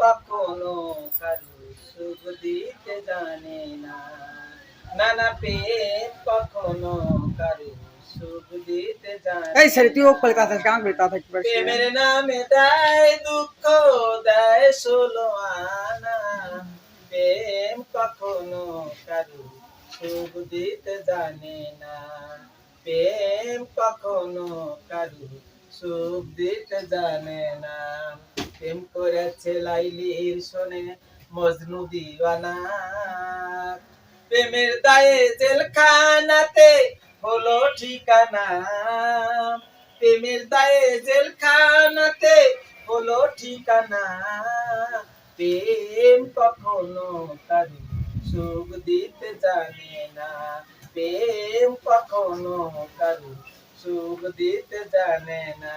কখনো কারু সুখ দিতে জানে না নানা প্রেম কখনো কারু সুখ দিতে জানে এই ছেড়ে তুই ও না। কলকাতা গান করে তা থাকতে পারছিস না। প্রেমের নামে দেয় দুঃখ দেয় ষোলো আনা প্রেম কখনো কারু সুখ দিতে জানে না প্রেম কখনো কারু সুখ দিতে জানে না প্রেম করেছে লাইলির শোনে মজনু দিওয়ানা। প্রেমের দায়ে জেলখানাতে হলো ঠিকানা। প্রেমের দায়ে জেলখানাতে হলো ঠিকানা। প্রেম কখনো কারু সুখ দিতে জানে না। প্রেম কখনো কারু সুখ দিতে জানে না।